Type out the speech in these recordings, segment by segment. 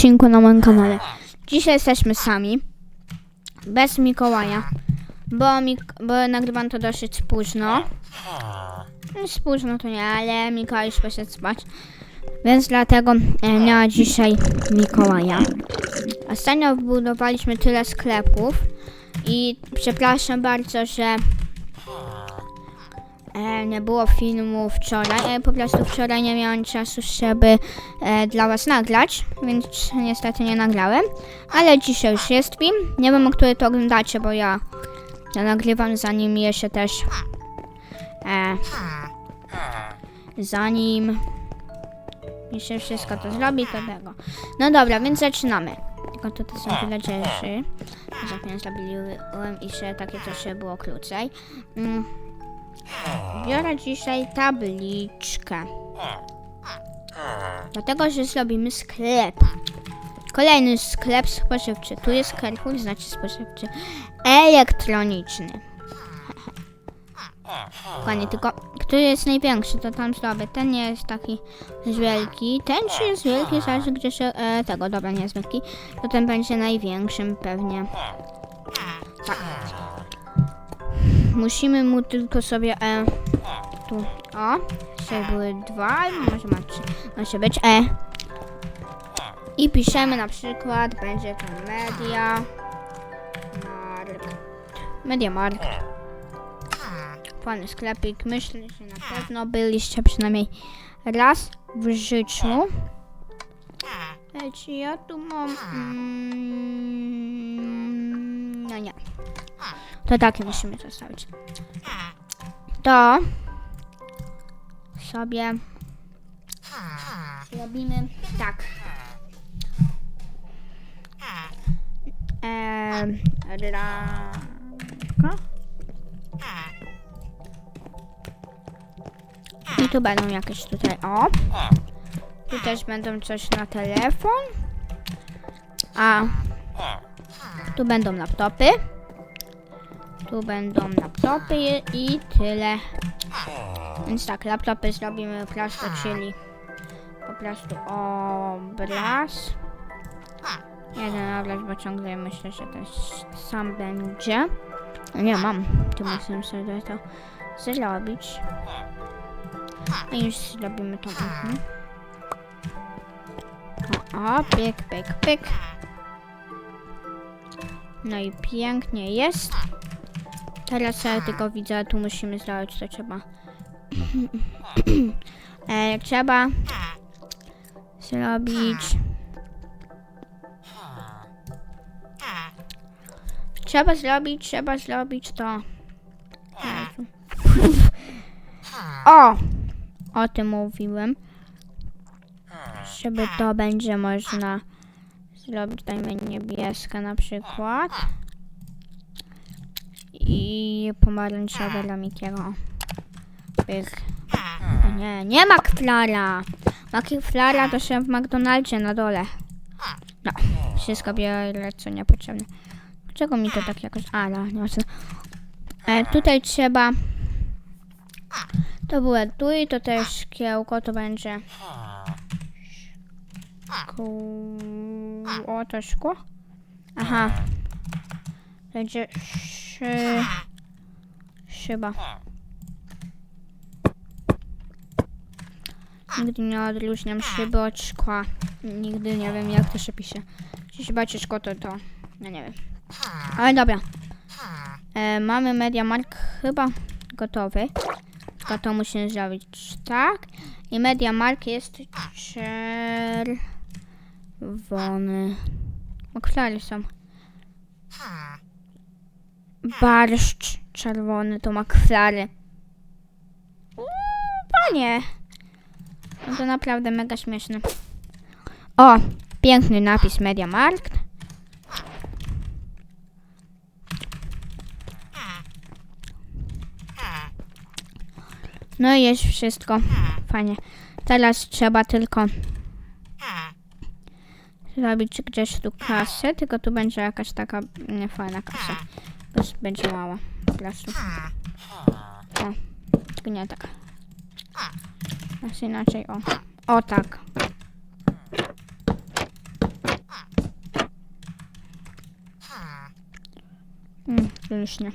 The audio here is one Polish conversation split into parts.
odcinku na moim kanale. Dzisiaj jesteśmy sami, bez Mikołaja, bo, Mik- bo nagrywam to dosyć późno. No, Późno to nie, ale Mikołaj już poszedł spać, więc dlatego e, nie ma dzisiaj Mikołaja. Ostatnio wbudowaliśmy tyle sklepów i przepraszam bardzo, że e, nie było filmu wczoraj. E, po prostu wczoraj nie miałem czasu, żeby e, dla Was nagrać, więc niestety nie nagrałem. Ale dzisiaj już jest film. Nie wiem, o której to oglądacie, bo ja, ja nagrywam zanim je się też. E, zanim mi się wszystko to zrobi, to tego. No dobra, więc zaczynamy. Tylko tutaj są villagerzy. Zatem zrobiłem i że takie coś było krócej. Mm. Biorę dzisiaj tabliczkę. Dlatego, że zrobimy sklep. Kolejny sklep spożywczy. Tu jest Carrefour, znaczy spożywczy. Elektroniczny. Dokładnie, tylko który jest największy, to tam zrobię. Ten nie jest taki wielki. Ten czy jest wielki, zależy gdzie się... E, tego, dobra, nie jest wielki. To ten będzie największym pewnie. Tak. Musimy mu tylko sobie... E, tu, o. Jeszcze były dwa, może ma trzy. Może być E. I piszemy na przykład, będzie to media... Markt. Media Markt. Fajny sklepik. Myślę, że na pewno byliście przynajmniej raz w życiu. Czy ja tu mam... Mm, no nie. To takie musimy zostawić. To sobie zrobimy tak. I tu będą jakieś tutaj, o. Tu też będą coś na telefon. A tu będą laptopy. Tu będą laptopy i tyle. Więc tak, laptopy zrobimy po prostu, czyli po prostu obraz. Jeden obraz, bo ciągle myślę, że też sam będzie. No nie mam, tu musimy sobie to zrobić. A już zrobimy to. Mhm. O, pyk, pyk, pyk. No i pięknie jest. Teraz ja tylko widzę, tu musimy zrobić, co trzeba. e, trzeba zrobić. Trzeba zrobić, trzeba zrobić to. O! O tym mówiłem. Żeby to będzie można zrobić, dajmy niebieska na przykład. I pomarańczowe dla Mikiego. Pyk. Nie, nie McFlara! McFlara to się w McDonaldzie na dole. No, wszystko biorę, co niepotrzebne. Dlaczego mi to tak jakoś... A, no, nie ma co. E, tutaj trzeba... To było tu i to też szkiełko, to będzie... Szkół... O, to szkło? Aha. Będzie szy... Szyba. Nigdy nie odróżniam szyby od szkła. Nigdy nie wiem jak to się pisze. Czy szyba czy szkło to to... No nie wiem. Ale dobra. E, mamy MediaMarkt chyba gotowy. Tylko to musimy zrobić tak. I MediaMarkt jest czerwony. Okulary są. Barszcz czerwony to makwlary. Panie. No to naprawdę mega śmieszne. O, piękny napis MediaMarkt. No i jest wszystko. Fajnie. Teraz trzeba tylko zrobić gdzieś tu kasę, tylko tu będzie jakaś taka niefajna kasa. Jest, będzie mała. Po prostu. O. Tylko nie tak. Jest inaczej, o. O tak. Mm, pysznie.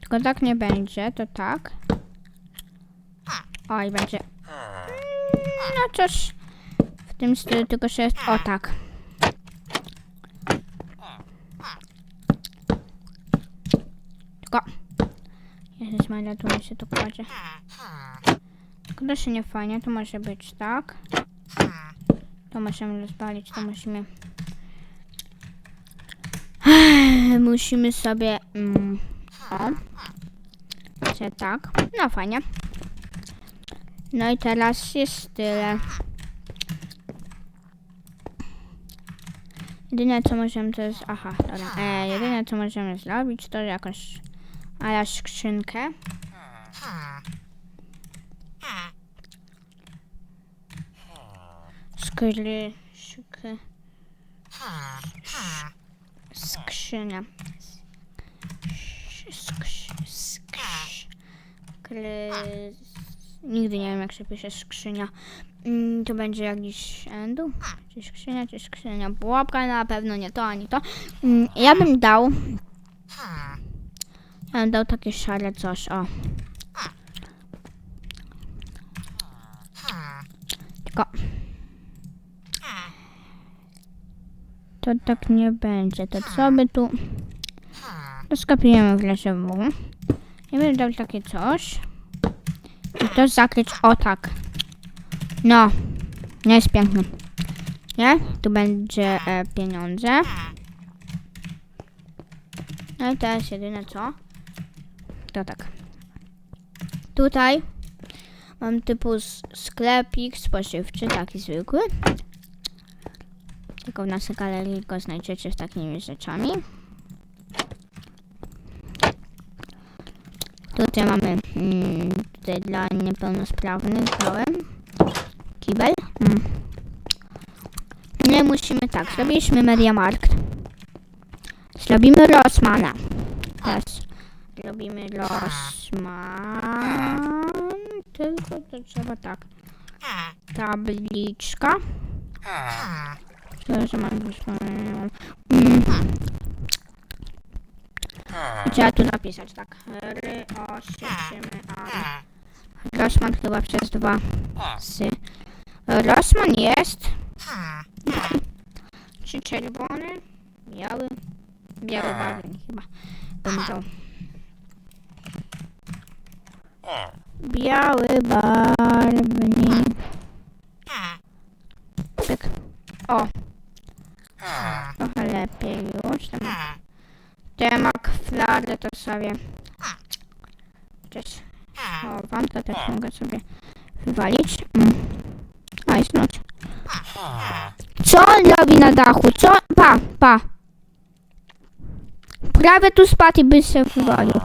Tylko tak nie będzie, to tak. Oj, będzie. Mm, no coś w tym stylu, tylko że jest o tak. Jezus Maria, tu mi się to kładzie. Się nie fajnie, to może być tak. To możemy rozwalić, to musimy... Musimy sobie... Mm, o. Czy tak. No fajnie. No i teraz jest tyle. Jedyne co możemy to jest... Aha, dobra. E, jedyne co możemy zrobić to jakąś... Ale skrzynkę. Skry... Skry... Skrzynia. Skrz... Skrz... Skry... Nigdy nie wiem jak się pisze skrzynia. Mm, to będzie jakiś endu? Czy skrzynia, czy skrzynia? Pułapka na pewno nie to, ani to. Mm, ja bym dał... Ja dał takie szare coś, o. Tylko... To tak nie będzie. To co by tu... To skapujemy w W. Ja bym dał takie coś. I to zakryć o tak. No. Nie jest piękny. Nie? Tu będzie e, pieniądze. No i teraz jedyne co? To tak. Tutaj mam typu sklepik spożywczy, taki zwykły. Tylko w naszej galerii go znajdziecie z takimi rzeczami. Tutaj mamy mm, tutaj dla niepełnosprawnych dałem kibel. Mm. Nie musimy tak, zrobiliśmy Mediamarkt. Zrobimy Rossmana. Robimy Rossman. Tylko to trzeba tak. Tabliczka. To, że mam. Trzeba tu napisać tak. R O A. Rossman chyba przez dwa sy. Rossman jest. Czy czerwony? Biały? Biały barwnik chyba. Dał. Biały barwnik. Tak. O. Trochę lepiej już. Tam Temak, flary to sobie gdzieś chowam, to też mogę sobie wywalić. Mm. A, jest noc. Co on robi na dachu? Co? Pa, pa. Prawie tu spadł i by się wywalił.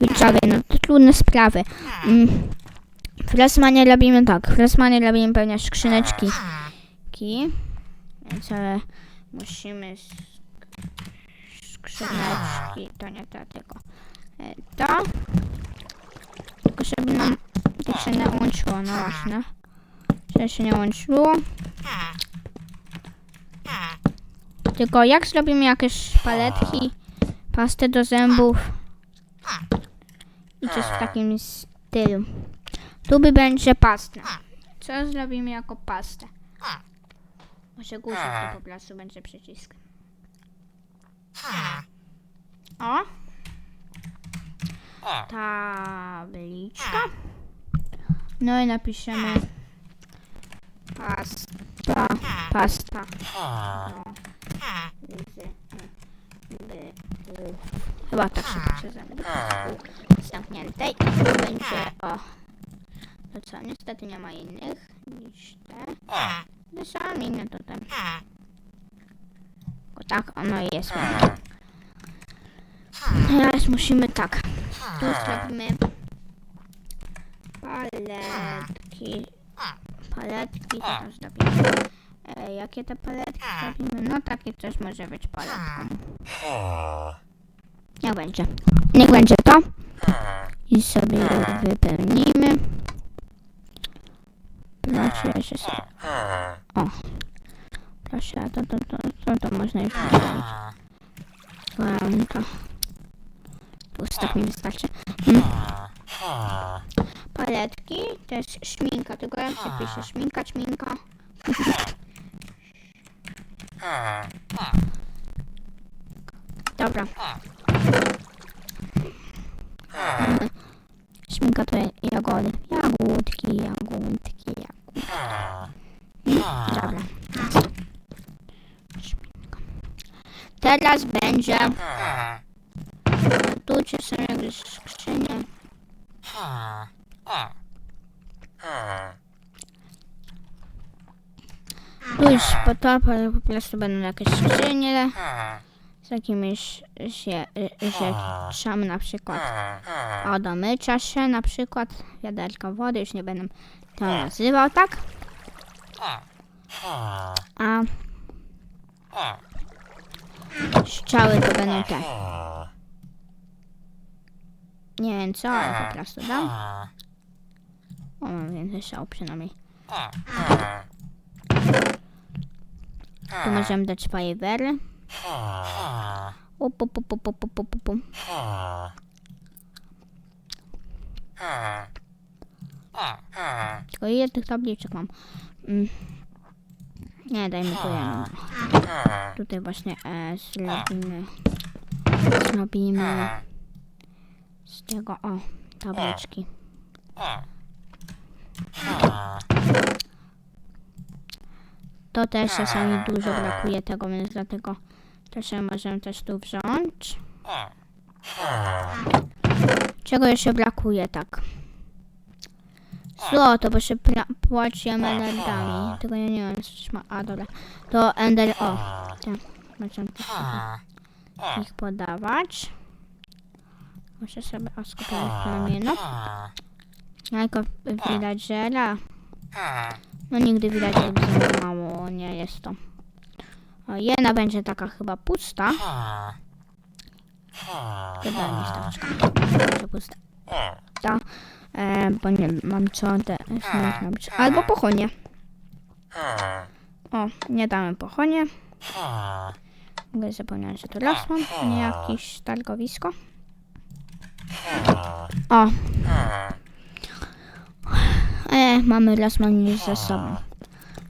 Widzowie, no to trudne sprawy. Mm. W robimy tak. W Rosmanie robimy pewnie skrzyneczki. Ki. Więc ale musimy sk- skrzyneczki. To nie tylko e, to. Tylko żeby nam to się nie łączyło, no właśnie. Żeby się nie łączyło. Tylko jak zrobimy jakieś paletki, pastę do zębów i coś w takim stylu. Tu by będzie pasta. Co zrobimy jako pastę? Może guzik tu po prostu będzie przycisk. O! Tabliczka. No i napiszemy pasta, pasta. No. Chyba tak się pisze zęby. Zamknięte i będzie o. To co, niestety nie ma innych niż te. To są inne tutaj. O tak, ono jest. Teraz musimy tak. Tu zrobimy paletki. Paletki, teraz zrobimy. E, jakie te paletki zrobimy? No takie coś może być paletką. Niech będzie. Niech będzie to. I sobie wypełnimy. Proszę się sobie. O. Proszę, to, to, to, to, to można już wziąć. Um, to... Pustak mi wystarczy. Mm. Paletki, to jest szminka, tylko jak się pisze? Szminka, szminka. Dobra. Szminka to jagody. Jagódki, jagódki, jagódki. Dobra. Teraz będzie... Tu czy są jakieś skrzynie? Tu już potop, ale po prostu będą jakieś skrzynie z jakimiś się, rzeczami na przykład. O, do mycia się na przykład. Wiaderko wody, już nie będę to nazywał, tak? A strzały to będą te. Nie wiem co, ale po prostu dam. O, mam więcej strzał przynajmniej. Tu możemy dać fajerwery. Up, up, up, up, up, up, up, up. Tylko ile tych tabliczek mam? Mm. Nie, dajmy tu jedną. Tutaj właśnie e, zrobimy... Zrobimy... Z tego, o, tabliczki. To też czasami dużo brakuje tego, więc dlatego też możemy też tu wziąć. Czego jeszcze brakuje, tak? Złoto, bo się pla- płaci emeraldami. Tego ja nie wiem, coś ma. A, dobra. To ender... O, te. Możemy też ich podawać. Muszę sobie oskupiać plemieniu. Jajko villagera. No nigdy widać za mało, nie jest to. Jedna będzie taka chyba pusta. Chyba starczka. Będzie pusta. Ta, e, bo nie mam co te robić. Albo pochonie. O, nie damy pochonie. W ogóle zapomniałem, że to las mam, nie jakieś targowisko. O. E, mamy Lasman już ze sobą.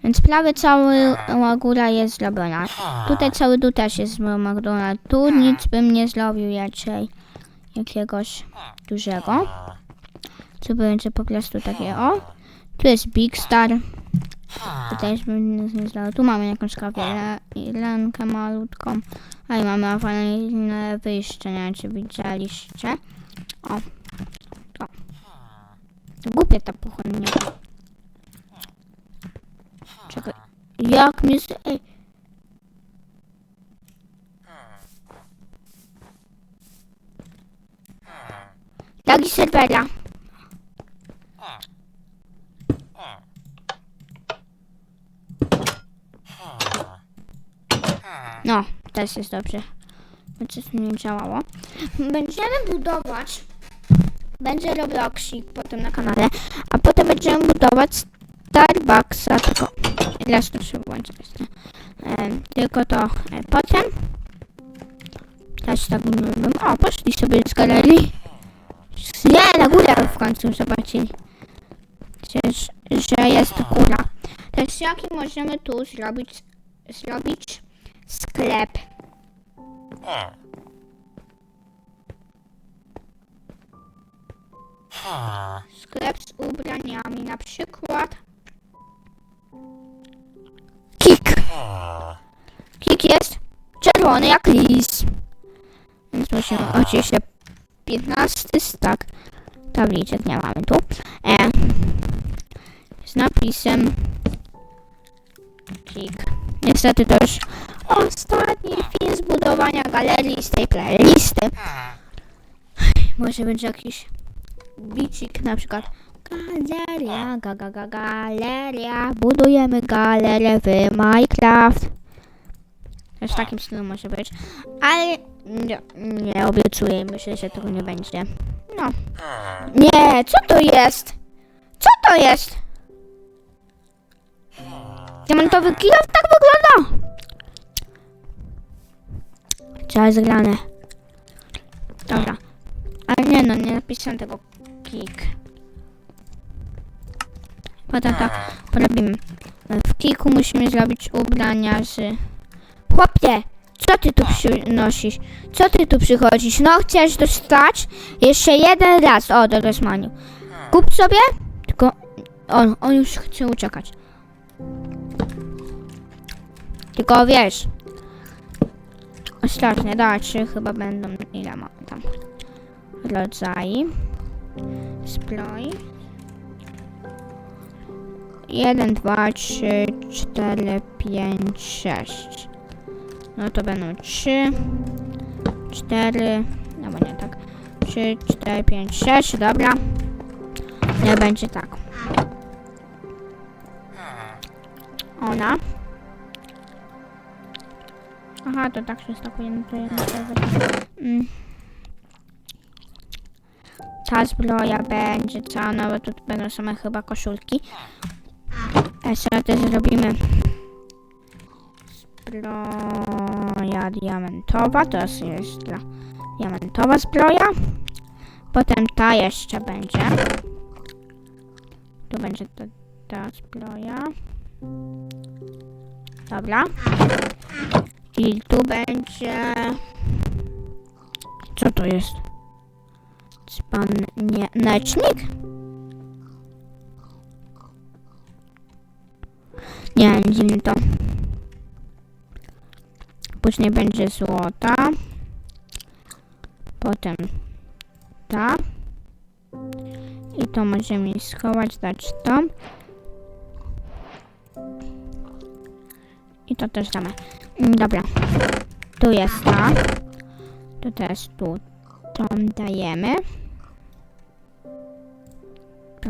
Więc prawie cała góra jest zrobiona. Tutaj cały dół też jest zrobiona. Tu nic bym nie zrobił raczej jakiegoś dużego. Co będzie po prostu takie o. Tu jest Big Star. Tutaj już bym nie zrobił. Tu mamy jakąś kawielankę malutką. A i mamy awaryjne wyjście, nie wiem czy widzieliście. O. Głupie ta pochodnia. Czekaj. Jak mnie z... Ej. Lagi serwera. No, teraz jest dobrze. Bo coś nie działało. Będziemy budować. Będzie Robloxik potem na kanale. A potem będziemy budować Starbucksa. Tylko raz to się włączy. E, tylko to e, potem. Też tak bym. O, poszli sobie z galerii. Nie, na górę w końcu zobaczyli. Przecież, że jest góra. Też jaki możemy tu zrobić, zrobić sklep. Sklep z ubraniami, na przykład. Kik. Kik jest czerwony jak lis. Więc musimy oczywiście 15 stak tabliczek nie mamy tu. E, z napisem kik. Niestety to już ostatni film z budowania galerii z tej playlisty. Może będzie jakiś bicik na przykład galeria, ga, ga, ga, galeria, budujemy galerię w Minecraft. Też tak. takim stylu może być, ale nie, nie obiecuję, myślę, że tego nie będzie. No. Nie, co to jest? Co to jest? Diamentowy kilof tak wygląda? Trzeba zagrane. Dobra. Ale nie no, nie napisałem tego kick. Potem tak porobimy. W kiku musimy zrobić ubrania z... Chłopie! Co ty tu przynosisz? Co ty tu przychodzisz? No, chcesz dostać? Jeszcze jeden raz. O, do Maniu. Kup sobie? Tylko... On, on już chce uciekać. Tylko wiesz... Ostrożnie, dobra, trzy chyba będą... Ile mam tam? Rodzaj. Zbroi. Jeden, dwa, trzy, cztery, pięć, sześć. No to będą trzy, cztery, no bo nie tak. Trzy, cztery, pięć, sześć, dobra. Nie będzie tak. Ona. Aha, to tak się stakuje, no to jedna mm. Ta zbroja będzie cała, no bo tu będą same chyba koszulki. Sobie też zrobimy zbroja diamentowa, to jest dla diamentowa zbroja. Potem ta jeszcze będzie. Tu będzie ta, ta zbroja. Dobra. I tu będzie... Co to jest? Pan nie... Necznik? Nie, dziwne to. Później będzie złota. Potem ta. I to możemy schować, dać to. I to też damy. Dobra. Tu jest ta. Tu też tu. To dajemy.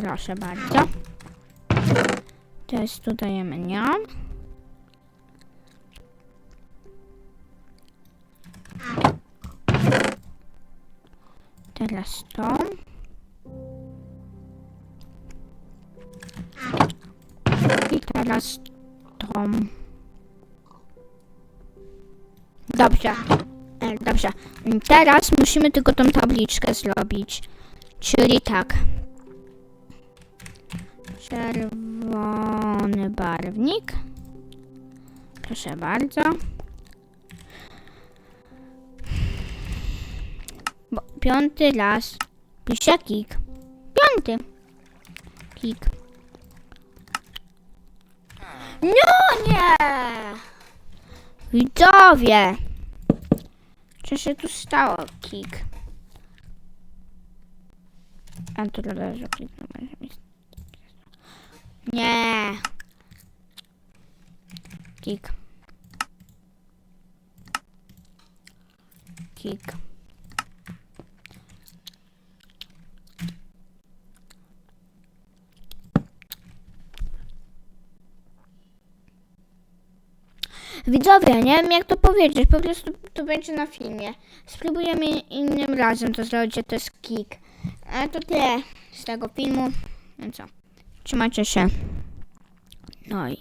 Proszę bardzo. Też tu dajemy nią. Teraz to. I teraz to. Dobrze. E, Dobrze. Teraz musimy tylko tą tabliczkę zrobić. Czyli tak. Czerwony barwnik. Proszę bardzo. Bo, piąty raz. Pisze kik. Piąty. Kik. No nie! Widzowie! Co się tu stało, kik? A tu leży kliknął. Nie. Kik. Kik. Widzowie, nie wiem jak to powiedzieć, po prostu to będzie na filmie. Spróbujemy innym razem to zrobić, to jest kik. A to tyle z tego filmu. No co? Trzymajcie się. No i